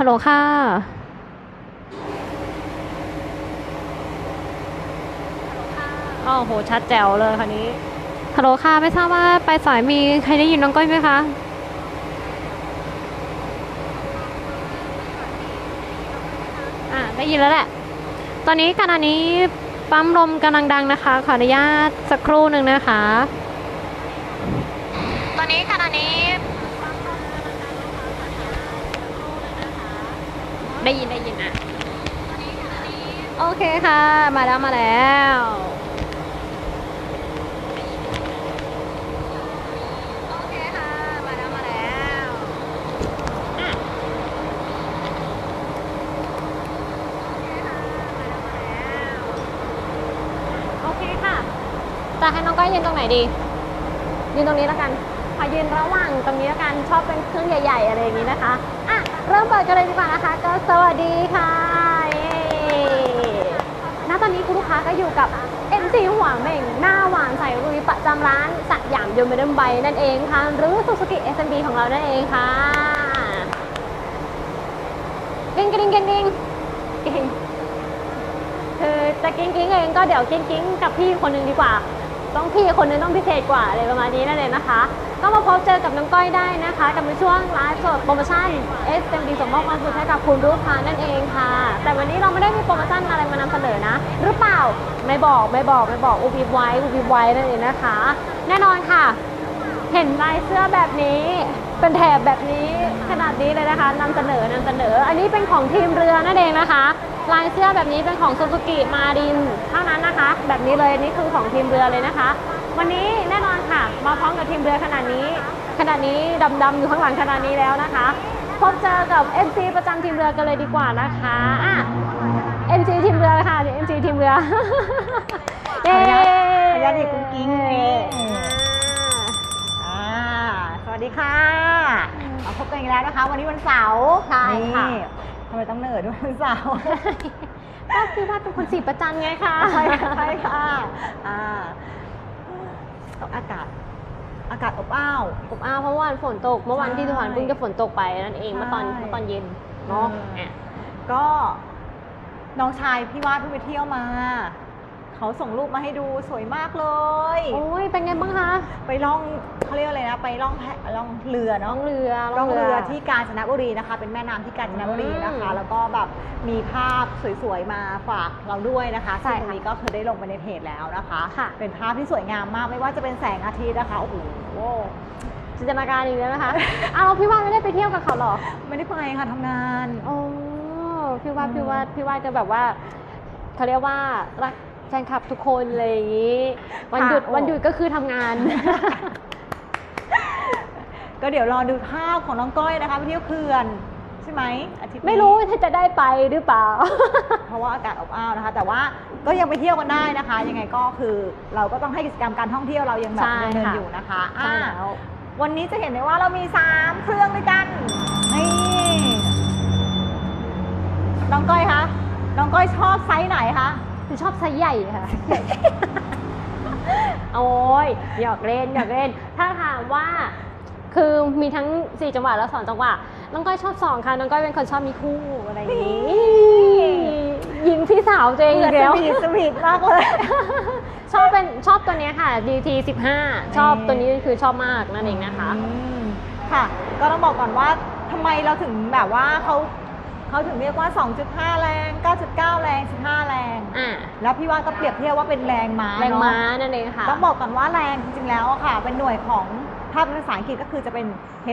ฮัลโหลค่ะอ๋อโห ชัดแจ๋วเลยคันนี้ ฮัลโหลค่ะ ไม่ทราบว่าไปลายสายมีใครได้ยินน้องก้อยไหมคะ อะได้ยินแล้วแหละ ตอนนี้ขณะนี้ปั๊มลมกำลังดังนะคะ ขออนุญาตสักครู่หนึ่งนะคะ ตอนนี้ขณะนี้ ได้ยินได้ยินอะโอเคค่ะ มาแล้วมาแล้วโอเคค่ะมาแล้วมาแล้วอะโอเคค่ะจะให้น้องก้อยยืนตรงไหนดี ยืนตรงนี้แล้วกันขอยืนระหว่างตรงนี้แล้วกันชอบเป็นเครื่องใหญ่ ๆ อะไรอย่างนี้นะคะอะ เริ่มเปิดกันเลยดีกว่านะคะ ก็สวัสดีค่ะณตอนนี้คุณลูกค้าก็อยู่กับ MC หัวเหม่ง หน้าหวานใสรุยประจำร้านสยามยนต์เมดมไบนั่นเองค่ะ หรือ Suzuki SMB ของเรานั่นเองค่ะกิ้งกิ้งกิ้งกิ้งกิ้งคือจะกิ้งกิ้งเองก็เดี๋ยวกิ้งกิ้งกับพี่คนหนึ่งดีกว่า ต้องพี่คนนึงต้องพิเศษกว่าอะไรประมาณนี้นั่นเองนะคะ ก็มาพบเจอกับน้องก้อยได้นะคะ กับในช่วงไลฟ์สดโปรโมชั่น SMD ส่งมอบความสุขให้กับคุณลูกค้านั่นเองค่ะ แต่วันนี้เราไม่ได้มีโปรโมชั่นอะไรมานำเสนอนะ หรือเปล่าไม่บอกไม่บอกไม่บอกอุบิไว้อุบิไว้นั่นเองนะคะ แน่นอนค่ะ เห็นลายเสื้อแบบนี้เป็นแถบแบบนี้ขนาดนี้เลยนะคะนำเสนอนำเสนอ อันนี้เป็นของทีมเรือนั่นเองนะคะ ลายเสื้อแบบนี้เป็นของซูซูกิมารินเท่านั้นนะคะ แบบนี้เลยนี่คือของทีมเรือเลยนะคะ วันนี้แน่นอนค่ะ มาพร้อมกับทีมเรือขนาดนี้ ขนาดนี้ดำๆอยู่ข้างหลังขนาดนี้แล้วนะคะ พบเจอกับ MC ประจำทีมเรือกันเลยดีกว่านะคะอะ MC ทีมเรือค่ะ MC ทีมเรือขออนุญาตขออนุญาตเด็กกุ้งกิ้งนี่อ่าอ่าสวัสดีค่ะมาพบกันอีกแล้วนะคะ วันนี้วันเสาร์ใช่ค่ะนี่ ทำไมต้องเนิร์ดด้วยวันเสาร์ก็คือว่าเป็นคนสีประจันไงคะใช่ค่ะใช่ค่ะอ่าอากาศ อากาศอบอ้าวอบอ้าวเพราะวาวันฝนตก เมื่อวันที่สุพรรณใช่เพิ่งจะฝนตกไปนั่นเองเมื่อตอนใช่เมื่อตอนเย็นเนาะอืมอะก็น้องชายพี่วาดเพิ่งไปเที่ยวมา เขาส่งรูปมาให้ดูสวยมากเลย โอ้ยเป็นไงบ้างคะไปล่องเขาเรียกอะไรนะ ไปล่องแพล่องเรือล่เนาะองเรือล่องเรือที่กาญจนบุรีนะคะ เป็นแม่น้ำที่กาญจนบุรีนะคะอืมแล้วก็แบบมีภาพสวยๆมาฝากเราด้วยนะคะใช่ซึ่งตรงค่ะนี้ก็คือได้ลงไปในเพจแล้วนะคะค่ะเป็นภาพที่สวยงามมากไม่ว่าจะเป็นแสงอาทิตย์นะคะโอ้โหจินตนาการอีกแล้วนะคะเอาวพี่ว่าไม่ได้ไปเที่ยวกับเขาเหรอ ไม่ได้ไปค่ะทำงาน โอ้พี่ว่าอืมพี่ว่าพี่ว่าจะแบบว่าเขาเรียกว่ารัก แฟนคลับทุกคนอะไรอย่างนี้ วันหยุดวันหยุดก็คือทำงาน ก็เดี๋ยวรอดูภาพของน้องก้อยนะคะไปเที่ยวเขื่อนใช่ไหมอาทิตย์นี้ไม่รู้ถ้าจะได้ไปหรือเปล่า เพราะว่าอากาศอบอ้าวนะคะ แต่ว่าก็ยังไปเที่ยวกันได้นะคะ ยังไงก็คือเราก็ต้องให้กิจกรรมการท่องเที่ยวเรายังแบบใช่ดำเนินค่ะ อยู่นะคะใช่อ่าแล้ว วันนี้จะเห็นได้ว่าเรามี 3 เครื่องด้วยกัน นี่ น้องก้อยคะ น้องก้อยชอบไซส์ไหนคะ คือชอบไซส์ใหญ่ค่ะ โอ้ยหยอกเล่นหยอกเล่น ถ้าถามว่าคือมีทั้ง 4 จังหวะแล้ว 2 จังหวะ น้องก้อยชอบ 2 ค่ะ น้องก้อยเป็นคนชอบมีคู่อะไรอย่างนี้ ยิงพี่สาวตัวเองอีกแล้ว สวีทสวีทมากเลย ชอบเป็นชอบตัวเนี้ยค่ะ DT 15ชอบตัวนี้คือชอบมากนั่นเองนะคะอืมค่ะ ก็ต้องบอกก่อนว่าทำไมเราถึงแบบว่าเขา เขาถึงเรียกว่า 2.5 แรง 9.9 แรง 15 แรง อ่า แล้วพี่ว่าก็เปรียบเทียบว่าเป็นแรงม้าแรงม้าเนอะนั่นเองค่ะต้องบอกก่อนว่าแรงจริงๆแล้วอะค่ะ เป็นหน่วยของถ้าเป็นภาษาอังกฤษก็คือจะเป็น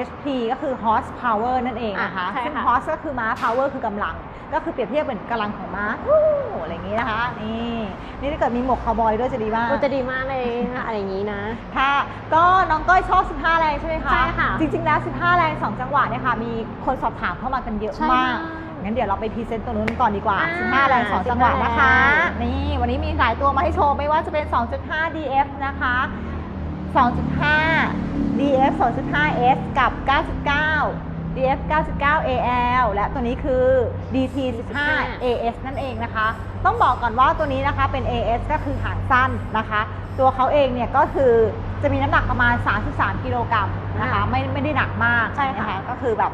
HP ก็คือ horse power นั่นเองนะคะ อะใช่ซึ่ง ค่ะ horse ก็คือม้า power คือกำลัง ก็คือเปรียบเทียบเหมือนกำลังของม้าฮู้อะไรอย่างนี้นะคะ นี่ นี่ถ้าเกิดมีหมวกคาวบอยด้วยจะดีมากก็จะดีมากเลยค่ะอะไรอย่างนี้นะ ค่ะ ก็น้องก้อยชอบ 15 แรงใช่ไหมคะ ใช่ค่ะจริงๆ แล้ว 15 แรง 2 จังหวะเนี่ยค่ะ มีคนสอบถามเข้ามากันเยอะใช่มาก มาก งั้นเดี๋ยวเราไปพรีเซนต์ตัวนู้นก่อนดีกว่า อ่า15 แรง 2 จังหวะนะคะ 15 นี่ วันนี้มีหลายตัวมาให้โชว์ไม่ว่าจะเป็น 2.5 DF นะคะ 2.5 DF 2.5 S กับ 9.9 DF 9.9 AL และตัวนี้คือ DT 15 AS นั่นเองนะคะ ต้องบอกก่อนว่าตัวนี้นะคะเป็น AS ก็คือหางสั้นนะคะ ตัวเขาเองเนี่ยก็คือจะมีน้ำหนักประมาณ 33 กิโลกรัมนะคะอ่าไม่ไม่ได้หนักมากใช่ค่ะ นก็คือแบบ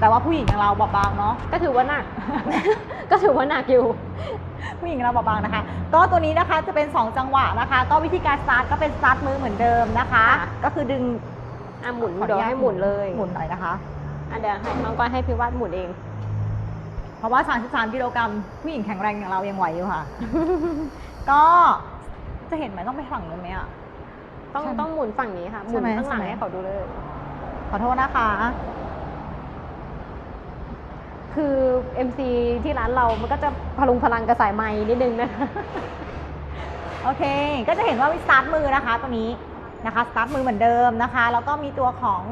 แต่ว่าผู้หญิงอย่างเราบอบบางเนาะ ก็ถือว่าหนัก ก็ถือว่าหนักอยู่ ผู้หญิงเราเบาบางนะคะ ก็ตัวนี้นะคะจะเป็น 2 จังหวะนะคะ ก็วิธีการสตาร์ทก็เป็นสตาร์ทมือเหมือนเดิมนะคะค่ะก็คือดึงอะหมุนขออเดี๋ยวญาตให้หมุนเลยหมุนหน่อยนะคะ อะเดี๋ยวให้น้องก้อยให้พี่วาดหมุนเอง เพราะว่า 33 กิโลกรัมผู้หญิงแข็งแรงอย่างเรายังไหวอยู่ค่ะ ก็จะเห็นไหมต้องไปฝั่งนู้นไหมอะ ต้องใช่ไหมต้องหมุนฝั่งนี้ค่ะหใช่มุนไหมข้างหลังใช่ไหม ให้เขาดูเลย ขอโทษนะคะ คือ MC ที่ร้านเรามันก็จะพลุงพลังกระสายไม้นิดนึงนะคะ โอเค ก็จะเห็นว่ามีสตาร์ทมือนะคะตัวนี้นะคะสตาร์ทมือเหมือนเดิมนะคะ แล้วก็มีตัวของ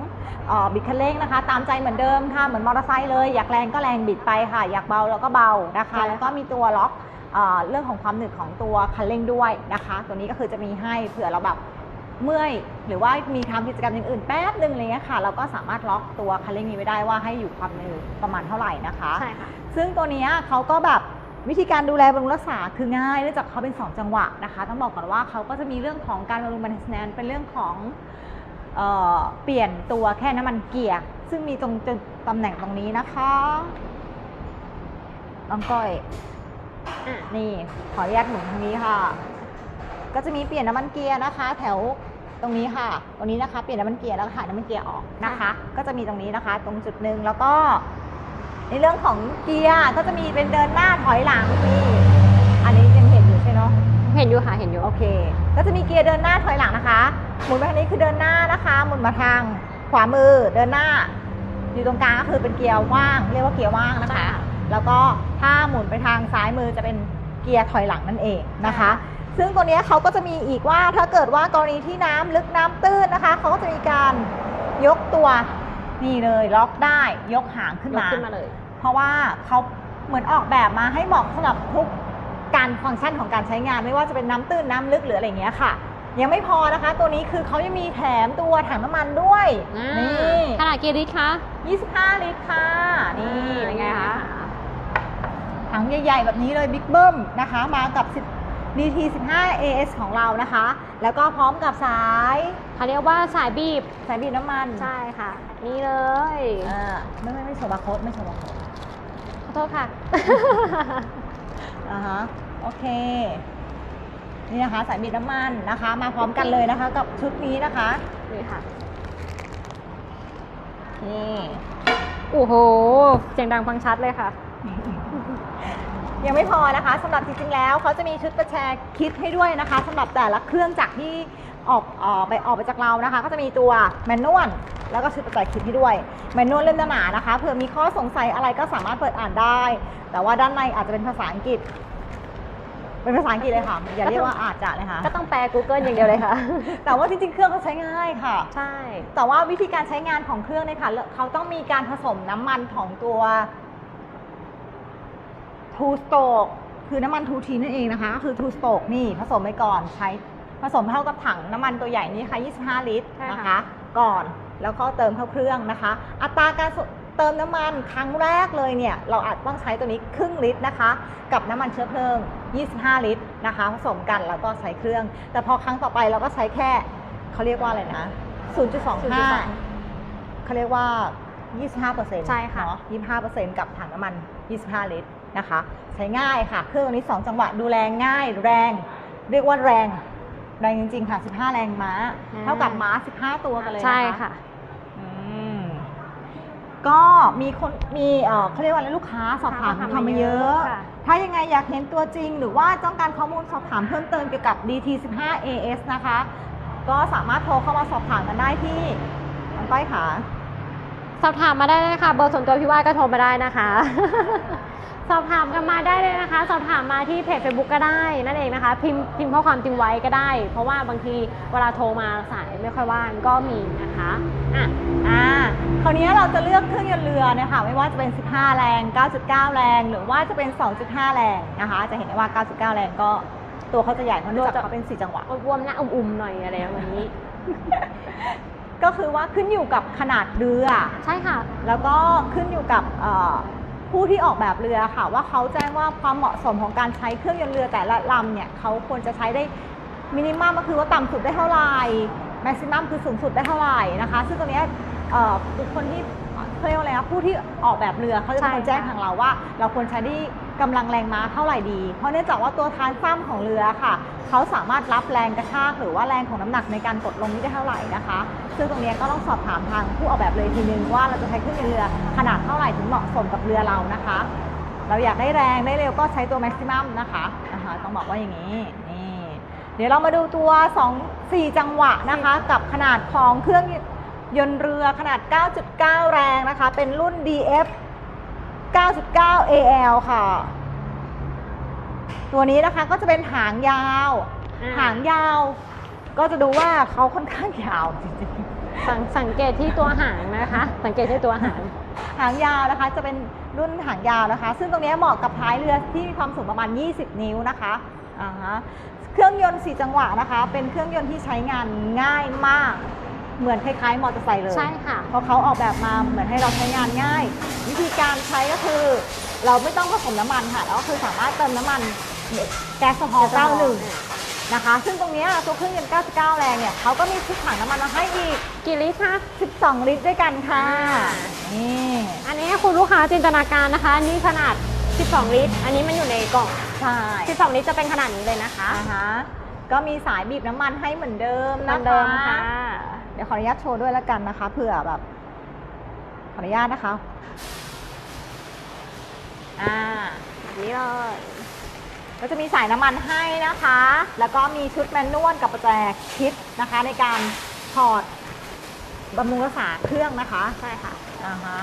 เอ่อบิดคันเร่งนะคะ ตามใจเหมือนเดิมค่ะ เหมือนมอเตอร์ไซค์เลย อยากแรงก็แรงบิดไปค่ะ อยากเบาแล้วก็เบานะคะใช่ค่ะแล้วก็มีตัวล็อกเอ่อเรื่องของความหนึบของตัวคันเร่งด้วยนะคะ ตัวนี้ก็คือจะมีให้เผื่อเราแบบ เมื่อยหรือว่ามีทำกิจกรรมอย่างอื่นแป๊บนึงอะไรเงี้ยค่ะ เราก็สามารถล็อกตัวคันเร่งนี้ไว้ได้ว่าให้อยู่ความหนึบประมาณเท่าไหร่นะคะใช่ค่ะซึ่งตัวเนี้ยเขาก็แบบวิธีการดูแลบำรุงรักษาคือง่ายเนื่องจากเขาเป็น 2 จังหวะนะคะ ต้องบอกก่อนว่าเขาก็จะมีเรื่องของการบำรุง maintenance เป็นเรื่องของเออเปลี่ยนตัวแค่น้ำมันเกียร์ซึ่งมีตรงตตำแหน่งตรงนี้นะคะน้องก้อยอะนี่ขออนุญาตหมุนทางนี้ค่ะ ก็จะมีเปลี่ยนน้ำมันเกียร์นะคะ แถว ตรงนี้ค่ะ ตรงนี้นะคะ เปลี่ยนน้ำมันเกียร์แล้วก็ถ่ายน้ำมันเกียร์ออกนะคะ ก็จะมีตรงนี้นะคะ ตรงจุดหนึ่งแล้วก็ ในเรื่องของเกียร์ก็จะมีเป็นเดินหน้าถอยหลังนี่อันนี้ยังเห็นอยู่ใช่เนาะเห็นอยู่ค่ะเห็นอยู่โอเค ก็จะมีเกียร์เดินหน้าถอยหลังนะคะ หมุนไปทางนี้คือเดินหน้านะคะหมุนมาทางขวามือเดินหน้า อยู่ตรงกลางก็คือเป็นเกียร์ว่าง เรียกว่าเกียร์ว่างนะคะใช่ค่ะแล้วก็ถ้าหมุนไปทางซ้ายมือจะเป็นเกียร์ถอยหลังนั่นเองนะคะใช่ค่ะ ซึ่งตัวเนี้ยเขาก็จะมีอีกว่าถ้าเกิดว่ากรณีที่น้ำลึกน้ำตื้นนะคะเขาก็จะมีการยกตัวนี่เลยล็อกได้ยกหางขึ้นยกมาขึ้นมาเลย เพราะว่าเขาเหมือนออกแบบมาให้เหมาะสำหรับทุกการฟังก์ชันของการใช้งานไม่ว่าจะเป็นน้ำตื้นน้ำลึกหรืออะไรอย่างเงี้ยค่ะ ยังไม่พอนะคะ ตัวนี้คือเขายังมีแถมตัวถังน้ำมันด้วยนี่ขนาดกี่ลิตรคะ25 ลิตรค่ะ นี่เป็นไงคะอ่าถังใหญ่ ๆ แบบนี้เลยบิ๊กเบิ้มนะคะ มากับ 10 DT 15 AS ของเรานะคะ แล้วก็พร้อมกับสายเขาเรียกว่าสายบีบ สายบีบน้ำมันใช่ค่ะ นี่เลยอ่าไม่ไม่ไม่โชว์บาร์โค้ดไม่โชว์บาร์โค้ดขอโทษค่ะ อ่าฮะโอเค นี่นะคะสายบีบน้ำมันนะคะ มาพร้อมกันเลยนะคะ กับชุดนี้นะคะนี่ค่ะนี่โอ้โหเสียงดังฟังชัดเลยค่ะ ยังไม่พอนะคะสำหรับจริงๆแล้วเขาจะมีชุดประแชร์คิดให้ด้วยนะคะสำหรับแต่ละเครื่องจักรที่ออกเออไปออกไปจากเรานะคะ ก็จะมีตัวแมนนวลแล้วก็ชุดประแชร์คิดให้ด้วยแมนนวลเล่มหนาๆนะคะเผื่อมีข้อสงสัยอะไรก็สามารถเปิดอ่านได้ แต่ว่าด้านในอาจจะเป็นภาษาอังกฤษ เป็นภาษาอังกฤษเลยค่ะ อย่าเรียกว่าอาจจะเลยค่ะก็ต้องแปล Google อย่างเดียวเลยค่ะ แต่ว่าจริงๆ เครื่องเขาใช้ง่ายค่ะ ใช่ แต่ว่าวิธีการใช้งานของเครื่องเนี่ยค่ะเขาต้องมีการผสมน้ำมันของตัว ทูสโตกคือน้ำมันทูทีนั่นเองนะคะก็คือทูสโตกนี่ผสมไปก่อนใช้ผสมเท่ากับถังน้ำมันตัวใหญ่นี่ค่ะ 25 ลิตรใช่ค่ะนะคะ ก่อนแล้วก็เติมเข้าเครื่องนะคะ อัตราการเติมน้ำมันครั้งแรกเลยเนี่ย เราอาจต้องใช้ตัวนี้ครึ่งลิตรนะคะ กับน้ำมันเชื้อเพลิง 25 ลิตรนะคะ ผสมกันแล้วก็ใช้เครื่อง แต่พอครั้งต่อไปเราก็ใช้แค่เขาเรียกว่าอะไรนะ 0.25เขาเรียกว่า 25%ใช่ค่ะเนาะ25%กับถังน้ำมัน 25 ลิตร นะคะ ใช้ง่ายค่ะ เครื่องตัวนี้ 2 จังหวะดูแลง่ายแรง เรียกว่าแรง แรงจริง ๆ ค่ะ 15 แรงม้า เท่ากับม้า 15 ตัวกันเลยนะคะใช่ค่ะอืมก็มีคนมีเอ่อเขาเรียกว่าอะไรลูกค้าสอบถามถามทำมามาเยเยอะอะค่ะถ้ายังไงอยากเห็นตัวจริง หรือว่าต้องการข้อมูลสอบถามเพิ่มเติมเกี่ยวกับ DT15 AS นะคะ ก็สามารถโทรเข้ามาสอบถามกันได้ที่น้องก้อยค่ะ สอบถามมาได้เลยค่ะเบอร์ส่วนตัวพี่ว่าก็โทรมาได้นะคะ สอบถามกันมาได้เลยนะคะ สอบถามมาที่เพจ Facebook ก็ได้นั่นเองนะคะ พิมพ์พิมพ์ข้อความจริงไว้ก็ได้ เพราะว่าบางทีเวลาโทรมาสายไม่ค่อยว่างก็มีนะคะอะอ่าคราวนี้เราจะเลือกเครื่องยนต์เรือเนี่ยค่ะไม่ว่าจะเป็น 15 แรง 9.9 แรง หรือว่าจะเป็น 2.5 แรงนะคะ จะเห็นได้ว่า 9.9 แรงก็ตัวเขาจะใหญ่เพราะเนื่องจากเขาเป็น 4 จังหวะอ้วนๆหน้าอุ่มๆหน่อยอะไรแบบนี้ ก็คือว่าขึ้นอยู่กับขนาดเรือ ใช่ค่ะ แล้วก็ขึ้นอยู่กับเอ่อผู้ที่ออกแบบเรือค่ะ ว่าเขาแจ้งว่าความเหมาะสมของการใช้เครื่องยนต์เรือแต่ละลำเนี่ยเขาควรจะใช้ได้มินิมัมก็คือว่าต่ำสุดได้เท่าไหร่แม็กซิมัมคือสูงสุดได้เท่าไหร่นะคะ ซึ่งตรงเนี้ยเอ่อบุคคลที่เขาเรียกว่าอะไรนะผู้ที่ออกแบบเรือเขาจะเป็นคนใช่แจ้งค่ะทางเราว่า เราควรใช้ที่ กำลังแรงม้าเท่าไหร่ดี เพราะเนื่องจากว่าตัวทานซ้ำของเรือค่ะ เขาสามารถรับแรงกระชากหรือว่าแรงของน้ำหนักในการกดลงนี้ได้เท่าไหร่นะคะ ซึ่งตรงนี้ก็ต้องสอบถามทางผู้ออกแบบเรืออีกทีนึงว่าเราจะใช้เครื่องยนต์เรือขนาดเท่าไหร่ถึงเหมาะสมกับเรือเรานะคะ เราอยากได้แรงได้เร็วก็ใช้ตัวแม็กซิมัมนะคะนะคะต้องบอกว่าอย่างนี้นี่เดี๋ยวเรามาดูตัว2 4จังหวะนะคะ กับขนาดของเครื่องยนต์เรือขนาด 9.9 แรงนะคะ เป็นรุ่น DF 9.9 AL ค่ะ ตัวนี้นะคะก็จะเป็นหางยาว อ่า หางยาว ก็จะดูว่าเขาค่อนข้างยาวจริงๆสังสังเกตที่ตัวหางนะคะ สังเกตที่ตัวหางหางยาวนะคะจะเป็นรุ่นหางยาวนะคะ ซึ่งตรงนี้เหมาะกับท้ายเรือที่มีความสูงประมาณ 20 นิ้วนะคะอ่าฮะเครื่องยนต์ 4 จังหวะนะคะ เป็นเครื่องยนต์ที่ใช้งานง่ายมาก เหมือนคล้ายๆมอเตอร์ไซค์เลยใช่ค่ะเพราะเขาออกแบบมาเหมือนให้เราใช้งานง่าย วิธีการใช้ก็คือ เราไม่ต้องผสมน้ำมันค่ะแล้วก็คือสามารถเติมน้ำมันแก๊สโซฮอล์91นะคะ ซึ่งตรงเนี้ยตัวเครื่องยนต์ 99 แรงเนี่ยเขาก็มีชุดถังน้ำมันมาให้อีก กี่ลิตรคะ 12 ลิตรด้วยกันค่ะอ่านี่ อันนี้ให้คุณลูกค้าจินตนาการนะคะอันนี้ขนาด 12 ลิตร อันนี้มันอยู่ในกล่อง ใช่ 12 ลิตรจะเป็นขนาดนี้เลยนะคะอ่าฮะ ก็มีสายบีบน้ำมันให้เหมือนเดิมเหมืนะอนคะเดิมค่ะ เดี๋ยวขออนุญาตโชว์ด้วยแล้วกันนะคะ เผื่อแบบ ขออนุญาตนะคะ อ่าแบบนี้เลยก็จะมีสายน้ำมันให้นะคะ แล้วก็มีชุดแมนนวลกับประแจคิดนะคะ ในการถอดบำรุงรักษาเครื่องนะคะ ใช่ค่ะ อ่าฮะ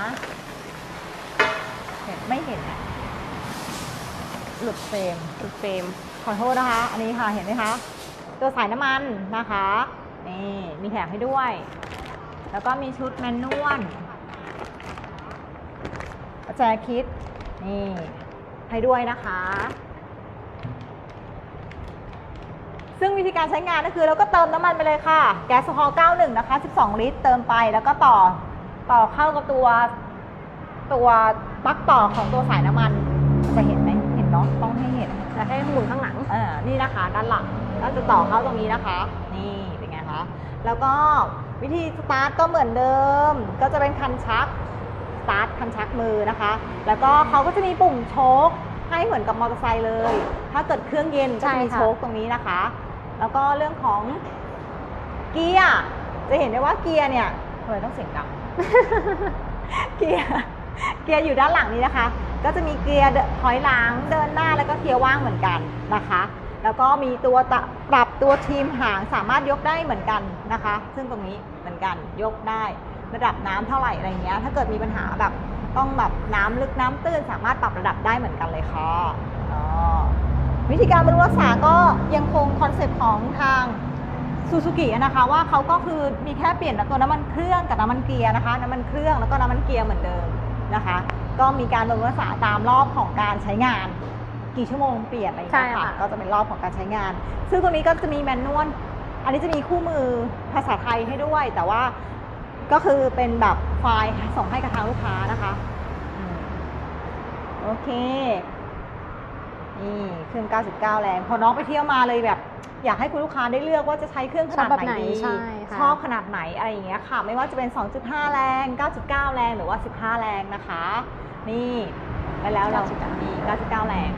เห็นไม่เห็นอะหลุดเฟรมจุดเฟรม ขอโทษนะคะ อันนี้ค่ะ เห็นไหมคะ ตัวสายน้ำมันนะคะนี่มีแถมให้ด้วย แล้วก็มีชุดแมนนวลประแจคิดนี่ให้ด้วยนะคะ ซึ่งวิธีการใช้งานก็คือเราก็เติมน้ำมันไปเลยค่ะ แก๊สโซฮอล์91 นะคะ 12 ลิตร เติมไปแล้วก็ต่อต่อเข้ากับตัวตัวปลั๊กต่อของตัวสายน้ำมันจะเห็นไหมเห็นเนาะต้องให้เห็นแล้วให้หมุนข้างหลังเออนี่นะคะด้านหลัง ก็จะต่อเข้าตรงนี้นะคะ นี่เป็นไงคะแล้วก็วิธีสตาร์ทก็เหมือนเดิม ก็จะเป็นคันชักสตาร์ทคันชักมือนะคะ แล้วก็เขาก็จะมีปุ่มโชคให้เหมือนกับมอเตอร์ไซค์เลย ถ้าเกิดเครื่องเย็นก็จะมีโชคตรงนี้นะคะ แล้วก็เรื่องของเกียร์จะเห็นได้ว่าเกียร์เนี่ยทำไมต้องเสียงดังเกียร์เกียร์อยู่ด้านหลังนี้นะคะ ก็จะมีเกียร์ถอยหลังเดินหน้าแล้วก็เกียร์ว่างเหมือนกันนะคะ แล้วก็มีตัวปรับตัวทีมหางสามารถยกได้เหมือนกันนะคะ ซึ่งตรงนี้เหมือนกันยกได้ระดับน้ำเท่าไหร่อะไรเงี้ย ถ้าเกิดมีปัญหาแบบต้องแบบน้ำลึกน้ำตื้นสามารถปรับระดับได้เหมือนกันเลยค่ะวิธีการบำรุงรักษาก็ยังคงคอนเซปต์ของทางซูซูกินะคะว่าเขาก็คือมีแค่เปลี่ยนตัวน้ำมันเครื่องกับน้ำมันเกียร์นะคะน้ำมันเครื่องแล้วก็น้ำมันเกียร์เหมือนเดิมนะคะ ก็มีการบำรุงรักษาตามรอบของการใช้งาน กี่ชั่วโมงเปลี่ยนอะไรอย่างเงี้ยใช่ค่ะค่ะก็จะเป็นรอบของการใช้งาน ซึ่งตรงนี้ก็จะมีแมนนวลอันนี้จะมีคู่มือภาษาไทยให้ด้วย แต่ว่าก็คือเป็นแบบไฟล์ส่งให้กับทางลูกค้านะคะอืมโอเค นี่เครื่อง 99 แรง พอน้องไปเที่ยวมาเลยแบบ อยากให้คุณลูกค้าได้เลือกว่าจะใช้เครื่องขนาดชอบแบบไหนไหนดีใช่ค่ะ ชอบขนาดไหนอะไรอย่างเงี้ยค่ะ ไม่ว่าจะเป็น 2.5 แรง 9.9 แรง หรือว่า 15 แรงนะคะ นี่ ไปแล้วเรา99 มี 99 แรง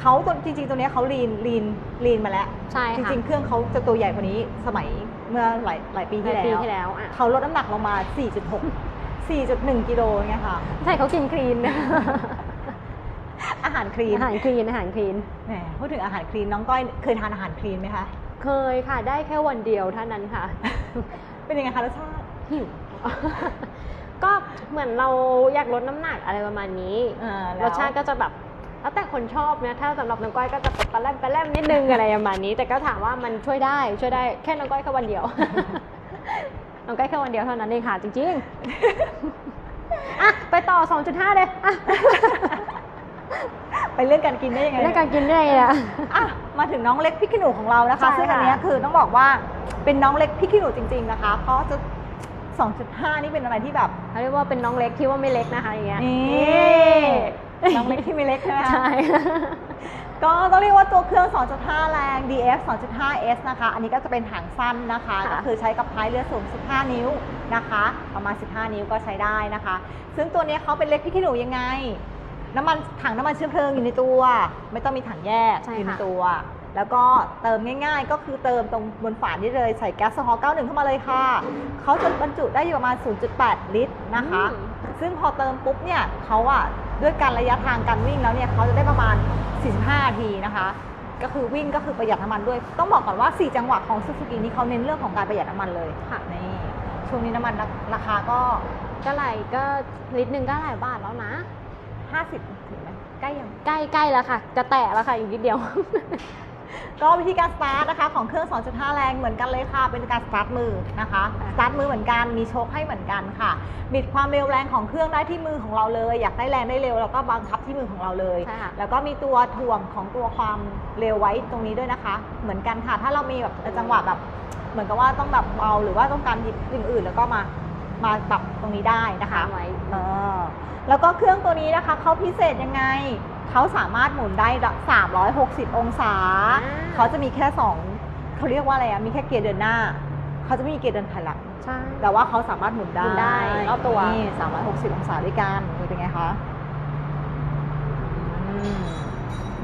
เขาตัวจริงๆ ตัวเนี้ยเขาลีนลีนลีนมาแล้ว ใช่จค่ะริงๆ เครื่องเขาจะตัวใหญ่กว่านี้สมัยเมื่อหลายหลายปีในที่แล้ปีว ที่แล้วอะเขาลดน้ำหนักลงมา 4.6 4.1 กิโลเงี้ยค่ะ ใช่เขากินคลีน อาหารคลีนอาหารคลีนอาหารคลีน แหมพูดถึงอาหารคลีนน้องก้อยเคยทานอาหารคลีนไหมคะ เคยค่ะได้แค่วันเดียวเท่านั้นค่ะ เป็นยังไงคะรสชาติ หิว ก็เหมือนเราอยากลดน้ำหนักอะไรประมาณนี้ อ่าแล้ว รสชาติก็จะแบบ แล้วแต่คนชอบนะถ้าสำหรับน้องก้อยก็จะปลาแรมปลาแรมนิดนึงอะไรประมาณนี้ แต่ก็ถามว่ามันช่วยได้ช่วยได้แค่น้องก้อยแค่วันเดียวน้องก้อยแค่วันเดียวเท่านั้นเองค่ะจริงๆอะไปต่อ 2.5 เลยอะไปเรื่องการกินได้ยังไงเรื่องการกินได้ไงอะอะมาถึงน้องเล็กพริกขี้หนูของเรานะคะใช่ซึ่งอันค่ะเนี้ยคือต้องบอกว่าเป็นน้องเล็กพริกขี้หนูจริง ๆนะคะ เพราะจะ2.5 นี่เป็นอะไรที่แบบเขาเรียกว่าเป็นน้องเล็กที่ว่าไม่เล็กนะคะอย่างเงี้ยนี่ น้องเล็กที่ไม่เล็กใช่ไหมคะ ใช่ ก็ต้องเรียกว่าตัวเครื่อง 2.5 แรง DF 2.5S นะคะ อันนี้ก็จะเป็นหางสั้นนะคะ ค่ะ ก็คือใช้กับท้ายเรือสูง 15 นิ้วนะคะ ประมาณ 15 นิ้วก็ใช้ได้นะคะ ซึ่งตัวเนี้ยเขาเป็นเล็กพริกขี้หนูยังไง น้ำมันถังน้ำมันเชื้อเพลิงอยู่ในตัว ไม่ต้องมีถังแยกใช่ค่ะ อยู่ในตัว แล้วก็เติมง่ายๆ ก็คือเติมตรงบนฝานี่เลย ใส่แก๊สโซฮอล์91 เข้ามาเลยค่ะ เขาจะบรรจุได้อยู่ประมาณ 0.8 ลิตรนะคะ อืม ซึ่งพอเติมปุ๊บเนี่ยเขาอะ ด้วยการระยะทางการวิ่งแล้วเนี่ยเขาจะได้ประมาณ 45 นาทีนะคะ ก็คือวิ่งก็คือประหยัดน้ำมันด้วย ต้องบอกก่อนว่า 4 จังหวะของซูซูกินี่เขาเน้นเรื่องของการประหยัดน้ำมันเลยค่ะนี่ช่วงนี้น้ำมันราคาก็ก็ไหลก็ลิตรหนึ่งก็หลายบาทแล้วนะ 50ถึงไหมใกล้ยังใกล้ใกล้แล้วค่ะ จะแตะแล้วค่ะอีกนิดเดียว ก็วิธีการสตาร์ทนะคะของเครื่อง 2.5 แรงเหมือนกันเลยค่ะ เป็นการสตาร์ทมือนะคะค่ะสตาร์ทมือเหมือนกัน มีโชคให้เหมือนกันค่ะ บิดความเร็วแรงของเครื่องได้ที่มือของเราเลย อยากได้แรงได้เร็วเราก็บังคับที่มือของเราเลยใช่ค่ะแล้วก็มีตัวถ่วงของตัวความเร็วไว้ตรงนี้ด้วยนะคะ เหมือนกันค่ะ ถ้าเรามีแบบจังหวะแบบ เหมือนกับว่าต้องแบบเบาหรือว่าต้องการหยิบสิ่งอื่นแล้วก็มา มาปรับตรงนี้ได้นะคะค้างไว้เออแล้วก็เครื่องตัวนี้นะคะเขาพิเศษยังไงเขาสามารถหมุนได้ 360 องศาอ่าเขาจะมีแค่2เขาเรียกว่าอะไรอะมีแค่เกียร์เดินหน้า เขาจะไม่มีเกียร์เดินถอยหลังใช่แต่ว่าเขาสามารถหมุนได้หมุนได้รอบตัวนี่360 องศาด้วยกันนี่เป็นไงคะอืม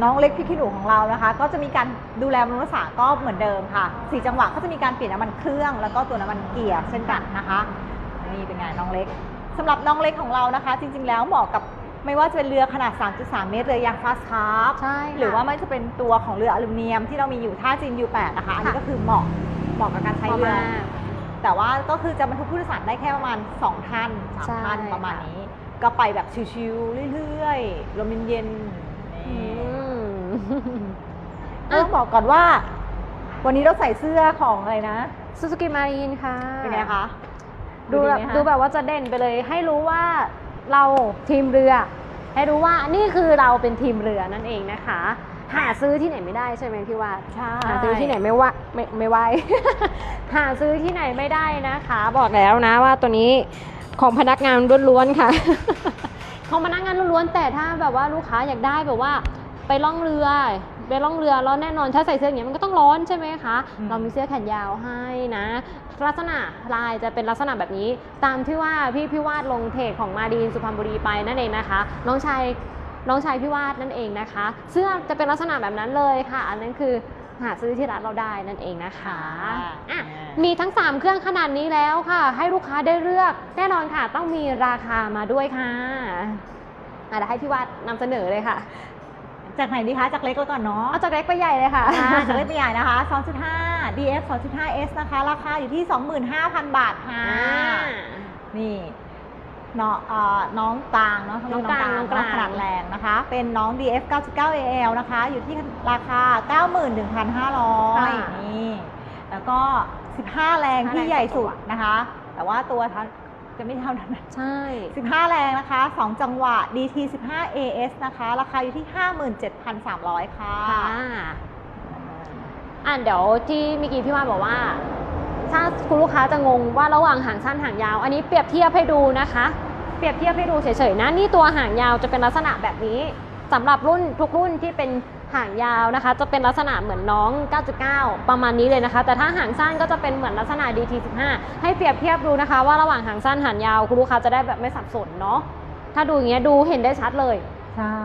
น้องเล็กพี่ขี้หนูของเรานะคะ ก็จะมีการดูแลบำรุงรักษาก็เหมือนเดิมค่ะสี่จังหวะก็จะมีการเปลี่ยนน้ำมันเครื่อง แล้วก็ตัวน้ำมันเกียร์เช่นกันนะคะ นี่เป็นไงน้องเล็กสำหรับน้องเล็กของเรานะคะ จริง ๆ แล้วเหมาะกับไม่ว่าจะเป็นเรือขนาด 3.3 เมตรเรือยางฟาสคาร์ฟใช่ค่ะหรือว่าไม่จะเป็นตัวของเรืออลูมิเนียมที่เรามีอยู่ท่าจีนยู8นะคะ อันนี้ค่ะ ก็คือเหมาะเหมาะกับการใช้พอเรือ มากแต่ว่าก็คือจะบรรทุกผู้โดยสารได้แค่ประมาณ 2 ท่านใช่3ท่านประมาณค่ะ นี้ ก็ไปแบบชิวๆเรื่อยๆลมเย็นๆอืนี่มต้องบอกก่อนว่า วันนี้เราใส่เสื้อของอะไรนะ ซูซูกิมารีนค่ะ เป็นไงคะ ดูแบบไหมคะดูแบบว่าจะเด่นไปเลย ให้รู้ว่าเราทีมเรือ ให้รู้ว่านี่คือเราเป็นทีมเรือนั่นเองนะคะ หาซื้อที่ไหนไม่ได้ใช่ไหมพี่วาดใช่หาซื้อที่ไหนไม่ว่าไม่ไม่ไหวหาซื้อที่ไหนไม่ได้นะคะ บอกแล้วนะว่าตัวนี้ของพนักงานล้วนๆค่ะ ของพนักงานล้วนๆแต่ถ้าแบบว่าลูกค้าอยากได้แบบว่าไปล่องเรือไปล่องเรือแล้วแน่นอนถ้าใส่เสื้ออย่างเงี้ยมันก็ต้องร้อนใช่ไหมคะอืมเรามีเสื้อแขนยาวให้นะ ลักษณะลายจะเป็นลักษณะแบบนี้ ตามที่ว่าพี่พี่วาดลงเพจของมาดีนสุพรรณบุรีไปนั่นเองนะคะ น้องชายน้องชายพี่วาดนั่นเองนะคะ เสื้อจะเป็นลักษณะแบบนั้นเลยค่ะ อันนั้นคือหาซื้อที่ร้านเราได้นั่นเองนะคะอะมีทั้ง 3 เครื่องขนาดนี้แล้วค่ะ ให้ลูกค้าได้เลือก แน่นอนค่ะต้องมีราคามาด้วยค่ะอะเดี๋ยวให้พี่วาดนำเสนอเลยค่ะ จากไหนดีคะ จากเล็กแล้วก่อนเนาะ เอาจากเล็กไปใหญ่เลยค่ะอ่าจากเล็กไปใหญ่นะคะ2.5 DF 2.5S นะคะ ราคาอยู่ที่ 25,000 บาทค่ะอ่านี่น้องเอ่อน้องกลางเนาะน้องกลางน้องกลางขนาดแรงนะคะ เป็นน้อง DF 99 AL นะคะ อยู่ที่ราคา 91,500 นี่ แล้วก็ 15 แรงที่ใหญ่สุดนะคะ แต่ว่าตัวทันจะไม่เท่านั้นนะใช่ 15 แรงนะคะ 2 จังหวะ DT 15 AS นะคะ ราคาอยู่ที่ 57,300 ค่ะ ค่ะอะเดี๋ยวที่เมื่อกี้พี่วานบอกว่า ถ้าคุณลูกค้าจะงงว่าระหว่างหางสั้นหางยาว อันนี้เปรียบเทียบให้ดูนะคะ เปรียบเทียบให้ดูเฉยๆนะนี่ตัวหางยาวจะเป็นลักษณะแบบนี้สำหรับรุ่นทุกรุ่นที่เป็นหางยาวนะคะ จะเป็นลักษณะเหมือนน้อง 9.9 ประมาณนี้เลยนะคะ แต่ถ้าหางสั้นก็จะเป็นเหมือนลักษณะ DT15 ให้เปรียบเทียบดูนะคะ ว่าระหว่างหางสั้นหางยาวคุณลูกค้าจะได้แบบไม่สับสนเนาะถ้าดูอย่างเงี้ยดูเห็นได้ชัดเลย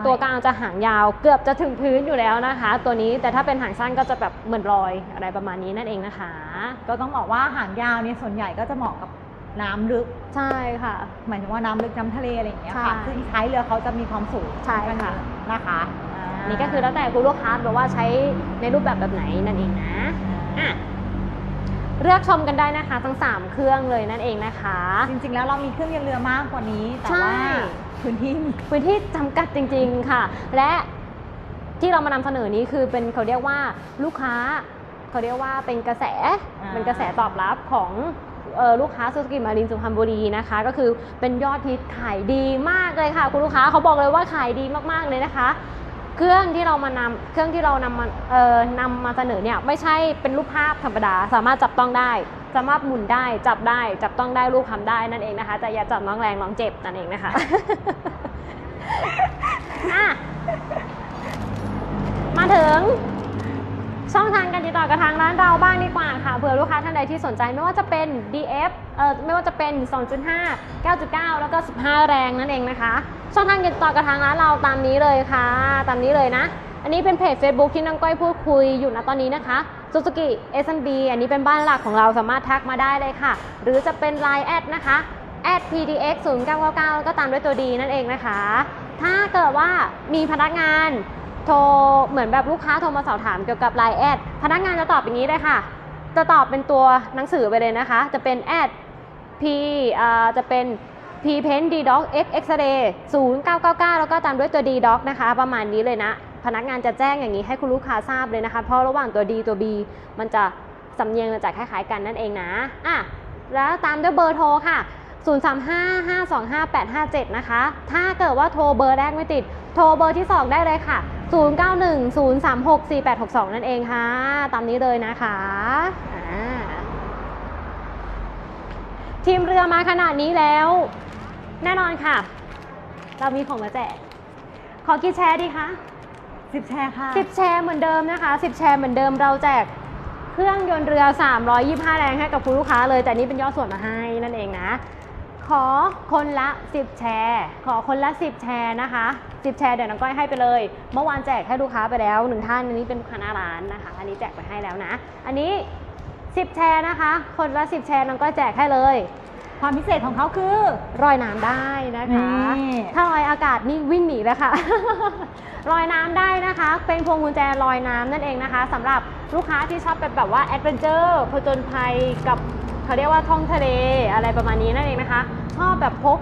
ตัวกลางจะหางยาวเกือบจะถึงพื้นอยู่แล้วนะคะ ตัวนี้แต่ถ้าเป็นหางสั้นก็จะแบบเหมือนรอยอะไรประมาณนี้นั่นเองนะคะ ก็ต้องบอกว่าหางยาวเนี่ยส่วนใหญ่ก็จะเหมาะกับน้ำลึกใช่ค่ะ หมายถึงว่าน้ำลึกน้ำทะเลอะไรอย่างเงี้ยค่ะใช่ซึ่งท้ายเรือเขาจะมีความสูงใช่ค่ะนะคะานี่ก็คือแล้วแต่คุณลูกค้าแบบว่าใช้ในรูปแบบแบบไหนนั่นเองนะอะ เลือกชมกันได้นะคะทั้ง 3 เครื่องเลยนั่นเองนะคะ จริงๆ แล้วเรามีเครื่องยนต์เรือมากกว่านี้ แต่ใช่ว่าพื้นที่มีพื้นที่จำกัดจริงๆค่ะ และที่เรามานำเสนอนี้คือเป็นเขาเรียกว่าลูกค้าเขาเรียกว่าเป็นกระแสอ่าเป็นกระแสตอบรับของเอ่อลูกค้าซูซูกิมารินสุพรรณบุรีนะคะ ก็คือเป็นยอดฮิตขายดีมากเลยค่ะ คุณลูกค้าเขาบอกเลยว่าขายดีมากๆเลยนะคะ เครื่องที่เรามานำเครื่องที่เรานำมาเอ่อนำมาเสนอเนี่ยไม่ใช่เป็นรูปภาพธรรมดา สามารถจับต้องได้ สามารถหมุนได้จับได้จับต้องได้รูปคำได้นั่นเองนะคะแต่อย่าจับน้องแรงน้องเจ็บนั่นเองนะคะอะมาถึง ช่องทางการติดต่อกับทางร้านเราบ้างดีกว่าค่ะเผื่อลูกค้าท่านใดที่สนใจไม่ว่าจะเป็น DF เอ่อไม่ว่าจะเป็น 2.5 9.9 แล้วก็ 15 แรงนั่นเองนะคะ ช่องทางการติดต่อกับทางร้านเราตามนี้เลยค่ะ ตามนี้เลยนะ อันนี้เป็นเพจ Facebook ที่น้องก้อยพูดคุยอยู่นะตอนนี้นะคะ Suzuki S&B อันนี้เป็นบ้านหลักของเราสามารถทักมาได้เลยค่ะ หรือจะเป็น Line แอดนะคะ @pdx 0999แล้วก็ตามด้วยตัวดีนั่นเองนะคะ ถ้าเกิดว่ามีพนักงาน โทรเหมือนแบบลูกค้าโทรมาสอบถามเกี่ยวกับ Line แอดพนักงานจะตอบอย่างนี้เลยค่ะ จะตอบเป็นตัวหนังสือไปเลยนะคะ จะเป็นแอด P อ่าจะเป็น P Pen D Doc X X Ray 0999 แล้วก็ตามด้วยตัว D Doc นะคะ ประมาณนี้เลยนะ พนักงานจะแจ้งอย่างนี้ให้คุณลูกค้าทราบเลยนะคะ เพราะระหว่างตัว D ตัว B มันจะสำเนียงมันจะคล้ายๆกันนั่นเองนะอะแล้วตามด้วยเบอร์โทรค่ะ 035-525-857 นะคะ ถ้าเกิดว่าโทรเบอร์แรกไม่ติด โทรเบอร์ที่ 2 ได้เลยค่ะ 0910364862 นั่นเองค่ะ ตามนี้เลยนะคะอ่าทีมเรือมาขนาดนี้แล้ว แน่นอนค่ะ เรามีของมาแจก ขอกี่แชร์ดีคะ10 แชร์ค่ะ 10 แชร์เหมือนเดิมนะคะ 10 แชร์เหมือนเดิมเราแจกเครื่องยนต์เรือ 325 แรงให้กับคุณลูกค้าเลย แต่นี่เป็นยอดส่วนมาให้นั่นเองนะ ขอคนละ 10 แชร์ ขอคนละ 10 แชร์นะคะ 10 แชร์เดี๋ยวน้องก้อยให้ไปเลย เมื่อวานแจกให้ลูกค้าไปแล้วหนึ่งท่านอันนี้เป็นลูกค้าหน้าร้านนะคะ อันนี้แจกไปให้แล้วนะ อันนี้ 10 แชร์นะคะ คนละ 10 แชร์น้องก้อยแจกให้เลย ความพิเศษของเขาคือ รอยน้ำได้นะคะ นี่ ถ้าลอยอากาศนี่วิ่งหนีเลยค่ะ ลอยน้ำได้นะคะ เป็นพวงกุญแจลอยน้ำนั่นเองนะคะสำหรับลูกค้าที่ชอบเป็นแบบว่าแอดเวนเจอร์ผจญภัยกับ เขาเรียกว่าท่องทะเลอะไรประมาณนี้นั่นเองนะคะชอบแบบพก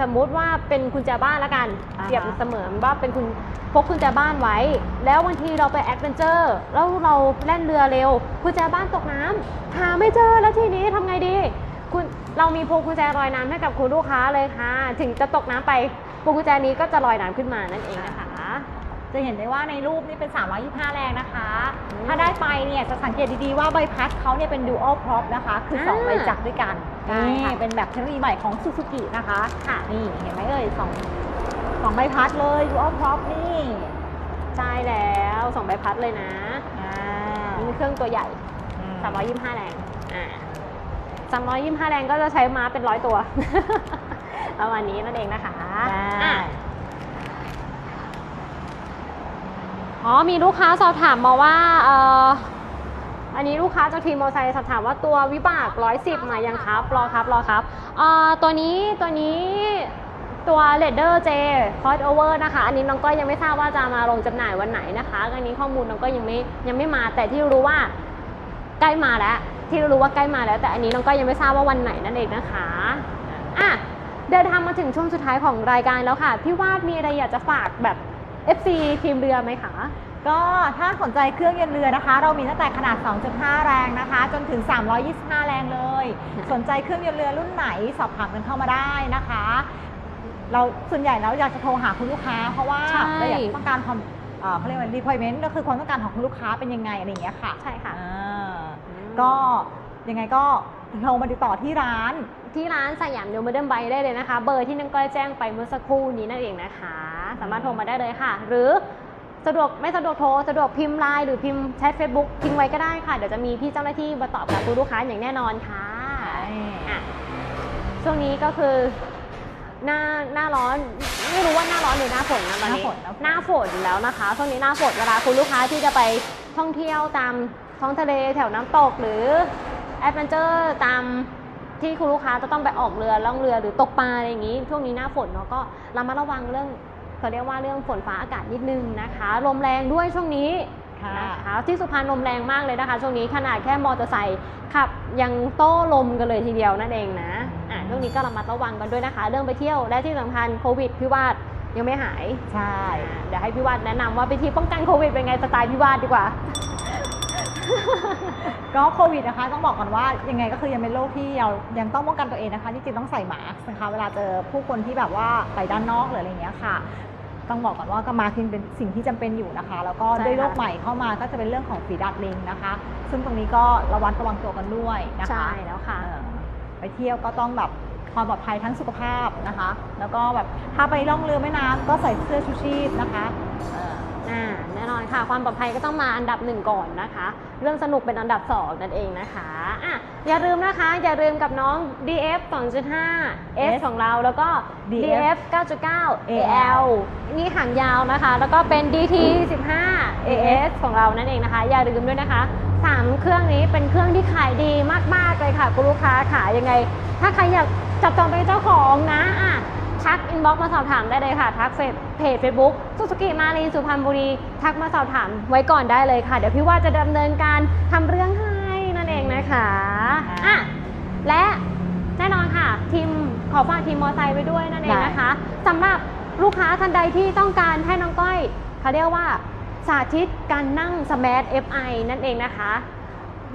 สมมุติว่าเป็นกุญแจบ้านละกันอ่าฮะ เปรียบเสมือนว่าเป็นคุณพกกุญแจบ้านไว้ แล้วบางทีเราไปแอดเวนเจอร์แล้วเราแล่นเรือเร็วกุญแจบ้านตกน้ำหาไม่เจอแล้วทีนี้ทำไงดี คุณเรามีพวงกุญแจลอยน้ำให้กับคุณลูกค้าเลยค่ะ ถึงจะตกน้ำไปพวงกุญแจนี้ก็จะลอยน้ำขึ้นมานั่นเองนะคะ จะเห็นได้ว่าในรูปนี่เป็น 325 แรงนะคะอืมถ้าได้ไปเนี่ยจะสังเกตดีๆว่าใบพัดเขาเนี่ยเป็น dual prop นะคะ คือ2อ่าใบจักรด้วยกันใช่นี่ค่ะ เป็นแบบเทคโนโลยีใหม่ของ Suzuki นะคะ ค่ะ นี่เห็นไหมเอ่ยสองสองใบพัดเลย dual prop นี่ใช่แล้วสองใบพัดเลยนะอ่านี่เป็นเครื่องตัวใหญ่325แรงอ่า325แรงก็จะใช้ม้าเป็นร้อยตัว ประมาณนี้นั่นเองนะคะได้ อะ อ๋อมีลูกค้าสอบถามมาว่าเอ่ออันนี้ลูกค้าจากทีมมอเตอร์ไซค์สอบถามว่าตัววิบาก 110 มายังครับรอครับรอครับเอ่อตัวนี้ตัวนี้ตัว r a d e r J Cross Over นะคะ อันนี้น้องก็ยังไม่ทราบว่าจะมาลงจำหน่ายวันไหนนะคะอันนี้ข้อมูลน้องก็ยังไม่ยังไม่มาแต่ที่รู้ว่าใกล้มาแล้ว ที่รู้ว่าใกล้มาแล้ว แต่อันนี้น้องก็ยังไม่ทราบว่าวันไหนนั่นเองนะคะอะเดินทางมาถึงช่วงสุดท้ายของรายการแล้วค่ะพี่วาดมีอะไรอยากจะฝากแบบ FC ทีมเรือไหมคะ ก็ถ้าสนใจเครื่องยนต์เรือนะคะ เรามีตั้งแต่ขนาด 2.5 แรงนะคะ จนถึง 325 แรงเลยค่ะสนใจเครื่องยนต์เรือรุ่นไหนสอบถามกันเข้ามาได้นะคะ เราส่วนใหญ่แล้วอยากจะโทรหาคุณลูกค้า เพราะว่าใช่ เราอยากต้องการความเอ่อเขาเรียกว่า requirement ก็คือความต้องการของคุณลูกค้าเป็นยังไงอะไรอย่างเงี้ยค่ะใช่ค่ะ อ่าอืมก็ยังไงก็ โทรมาติดต่อที่ร้าน ที่ร้านสยามเดลเมเดิลไบได้เลยนะคะ เบอร์ที่น้องก้อยแจ้งไปเมื่อสักครู่นี้นั่นเองนะคะ สามารถโทรมาได้เลยค่ะ หรือสะดวกไม่สะดวกโทรสะดวกพิมพ์ไลน์หรือพิมพ์แชทเฟซบุ๊กทิ้งไว้ก็ได้ค่ะ เดี๋ยวจะมีพี่เจ้าหน้าที่มาตอบกับคุณลูกค้าอย่างแน่นอนค่ะอะ ช่วงนี้ก็คือ หน้าหน้าร้อนไม่รู้ว่าหน้าร้อนหรือหน้าฝนนะตอนนี้หน้าฝนหน้าฝนแล้วนะคะช่วงนี้หน้าฝนเวลาคุณลูกค้าที่จะไปท่องเที่ยวตามท้องทะเลแถวน้ำตกหรือ แอดเวนเจอร์ตามที่คุณลูกค้าจะต้องไปออกเรือล่องเรือหรือตกปลาอะไรอย่างนี้ ช่วงนี้หน้าฝนเนาะก็ระมัดระวังเรื่องเขาเรียกว่าเรื่องฝนฟ้าอากาศนิดนึงนะคะลมแรงด้วยช่วงนี้ค่ะนะคะที่สุพรรณลมแรงมากเลยนะคะ ช่วงนี้ขนาดแค่มอเตอร์ไซค์ขับยังโต้ลมกันเลยทีเดียวนั่นเองนะอะช่วงนี้ก็ระมัดระวังกันด้วยนะคะ เรื่องไปเที่ยวและที่สำคัญโควิดพี่วาดยังไม่หาย ใช่อะเดี๋ยวให้พี่วาดแนะนำว่าวิธีป้องกันโควิดเป็นไงสไตล์พี่วาดดีกว่า ก็โควิดนะคะต้องบอกก่อนว่ายังไงก็คือยังเป็นโรคที่เรายังต้องป้องกันตัวเองนะคะจริงๆต้องใส่หมาสก์นะคะเวลาเจอผู้คนที่แบบว่าไปด้านนอกหรืออะไรอย่างเงี้ยค่ะ ต้องบอกก่อนว่าก็มาคือเป็นสิ่งที่จำเป็นอยู่นะคะ แล้วก็ใช่ด้วยโรคค่ะใหม่เข้ามาก็จะเป็นเรื่องของฝีดาดลิงนะคะ ซึ่งตรงนี้ก็ระวัดระวังตัวกันด้วยนะคะใช่แล้วค่ะเออไปเที่ยวก็ต้องแบบความปลอดภัยทั้งสุขภาพนะคะ แล้วก็แบบถ้าไปล่องเรือแม่น้ำก็ใส่เสื้อชูชีพนะคะเอออ่าแน่นอนค่ะความปลอดภัยก็ต้องมาอันดับหนึ่งก่อนนะคะ เรื่องสนุกเป็นอันดับสองนั่นเองนะคะอะอย่าลืมนะคะ อย่าลืมกับน้อง DF 2.5 S ของเราแล้วก็ DF 9.9 AL นี่หางยาวนะคะ แล้วก็เป็น DT 15 AS ของเรานั่นเองนะคะ อย่าลืมด้วยนะคะสามเครื่องนี้เป็นเครื่องที่ขายดีมากๆเลยค่ะคุณลูกค้าค่ะยังไง ถ้าใครอยากจับจองเป็นเจ้าของนะอะ ทักอินบ็อกมาสอบถามได้เลยค่ะ ทักเฟซเพจเฟซบุ๊กสุสุกิมารีสุพรรณบุรี ทักมาสอบถามไว้ก่อนได้เลยค่ะ เดี๋ยวพี่ว่าจะดำเนินการทำเรื่องให้นั่นเองนะคะอะและแน่นอนค่ะ ทีมขอฝากทีมมอไซค์ไว้ด้วยนั่นเองนะคะสำหรับลูกค้าท่านใดที่ต้องการให้น้องก้อยเขาเรียกว่าสาธิตการนั่งสมาร์ท FI นั่นเองนะคะ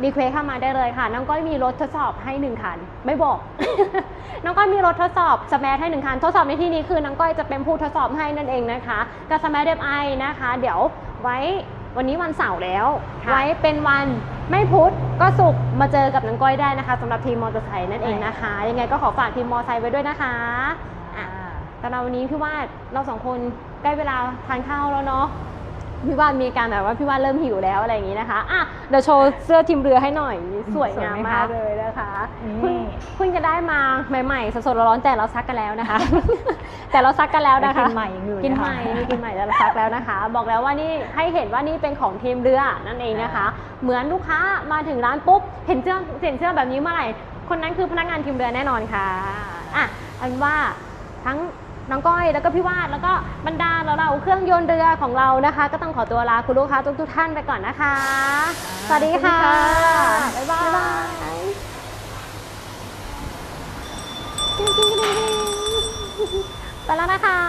รีเควสเข้ามาได้เลยค่ะ น้องก้อยมีรถทดสอบให้หนึ่งคัน ไม่บอก น้องก้อยมีรถทดสอบสมาร์ทให้หนึ่งคัน ทดสอบในที่นี้คือน้องก้อยจะเป็นผู้ทดสอบให้นั่นเองนะคะกับสมาร์ท FI นะคะ เดี๋ยวไว้วันนี้วันเสาร์แล้วค่ะไว้เป็นวันไม่พุธก็สุกร์มาเจอกับน้องก้อยได้นะคะสำหรับทีมมอเตอร์ไซค์นั่นเองนะคะ ยังไงก็ขอฝากทีมมอเตอร์ไซค์ไว้ด้วยนะคะอะสำหรับวันนี้พี่ว่าเราสองคนใกล้เวลาทานข้าวแล้วเนาะ พี่ว่ามีการแบบว่าพี่ว่าเริ่มหิวแล้วอะไรอย่างนี้นะคะอะเดี๋ยวโชว์เสื้อทีมเรือให้หน่อยสวยงามสวยไหมมากคะเลยนะคะนี่เพิ่งเพิ่งจะได้มาใหม่ๆสดๆร้อนๆแต่เราซักกันแล้วนะคะ แต่เราซักกันแล้วนะคะกินใหม่ยังอยู่กินนะคะใหม่มีกินใหม่แล้วเราซักแล้วนะคะ บอกแล้วว่านี่ให้เห็นว่านี่เป็นของทีมเรือนั่นเองนะคะ เหมือนลูกค้ามาถึงร้านปุ๊บเห็นเสื้อเห็นเสื้อแบบนี้เมื่อไหร่คนนั้นคือพนักงานทีมเรือแน่นอนค่ะอะเอาเป็นว่าทั้ง น้องก้อยแล้วก็พี่วาดแล้วก็บรรดาเราเราเครื่องยนต์เรือของเรานะคะ ก็ต้องขอตัวลาคุณลูกค้าทุกๆท่านไปก่อนนะคะ สวัสดีค่ะ บ๊ายบายกิ๊งกิ๊งกิ๊งกิ๊งไปแล้วนะคะ